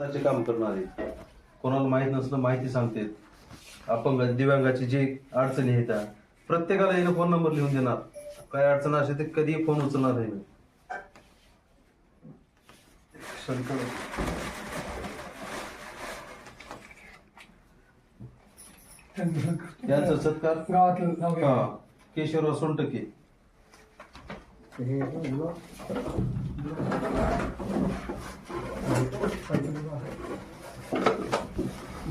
काम करणारे कोणाला माहीत नसलं माहिती सांगतेत अपंग दिव्यांगाची जी अडचणी आहेत त्या प्रत्येकाला येणं फोन नंबर लिहून देणार. काय अडचण असेल ते कधीही फोन उचलणार आहे यांचा सत्कार?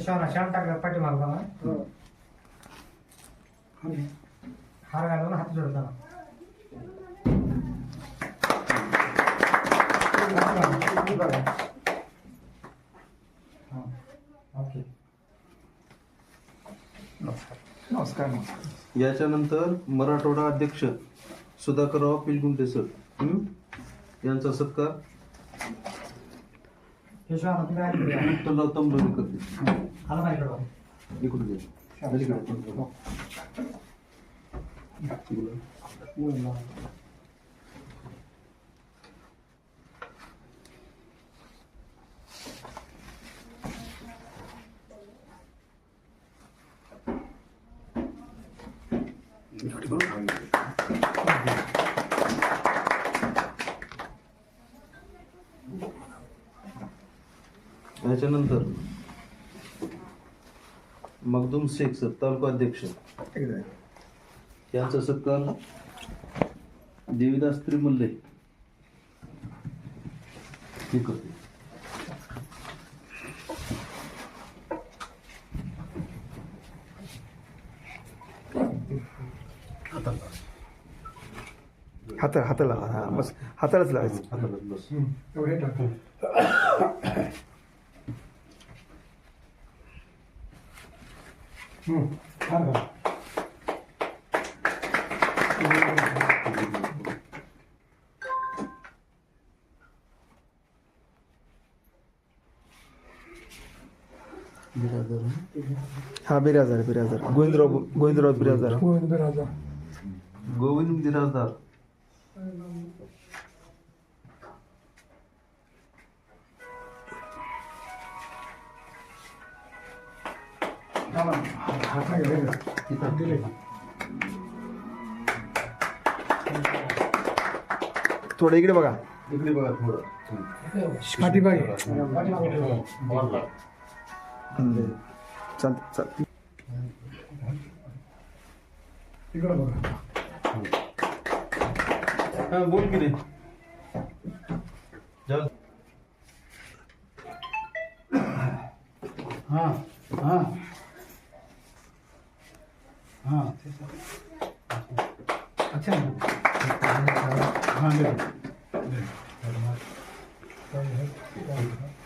शाळा शाळा टाकला पाठीमाग हो. आणि हार घालून हात. हा. ओके नमस्कार नमस्कार याच्यानंतर मराठवाडा अध्यक्ष सुधाकरराव पिलगुंटे सर हं? यांचा सत्कार हे शाळा तुम्ही. विठ्ठलराव तंबोली करते आला पाहिजे बघा. इकडे दे. अलीकडे. इकडे. याच्यानंतर मखदूम शेख सर तालुका अध्यक्ष. यांचा सत्कार देवीदास त्रिमल्ले हे करते हात हाताला हा बस हातालाच लावायचं. हाताला बस. Hı, pardon. Birader. Ha birader birader. Govindrav Govindrav birader. Govind birader. Govind birader. थोडं इकडे बघा. इकडे बघा थोडं. पाठीमागे. हं. चालते चालते इकडे बघा. हा बोल की रे. चल हा हा. हा. अच्छा.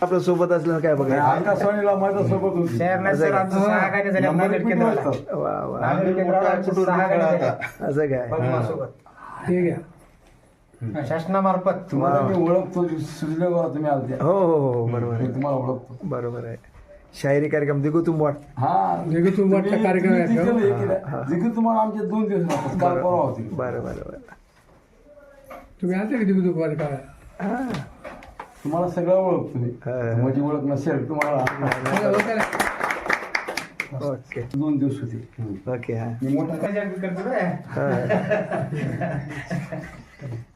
आपल्यासोबत असलं काय बघा आकाशवाणीला माझ्यासोबत होती. शहर नाही सर आमचं सहा गाड्या झाल्या नंबर नांदेड किती केंद्राला वाजता? वा वा. नांदेड केंद्राला आमच्या सहा गाड्या खेळा झाल्या. असं काय. हे. घ्या शासनामार्फत. तुम्हाला मी ओळखतो सुजलेवर तुम्ही आलते. हो हो हो बरोबर मी आहे. तुम्हाला ओळखतो. बरोबर आहे. शायरी कार्यक्रम दिगो तुम वाट. हा वाटचा तुम्ही- कार्यक्रम आहे का? तुम्हाला आमचे दोन दिवस लागतात काल परवा होती. बरं बरं बरं. तुम्ही आलते का दिगू दुपारी काय हा. तुम्हाला सगळं ओळखतो मी. हा. माझी ओळख नसेल तुम्हाला ओके. दोन दिवस होते. ओके हा. मी मोठा. हा.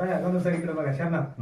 बघा, दोन इकडे बघा शहरात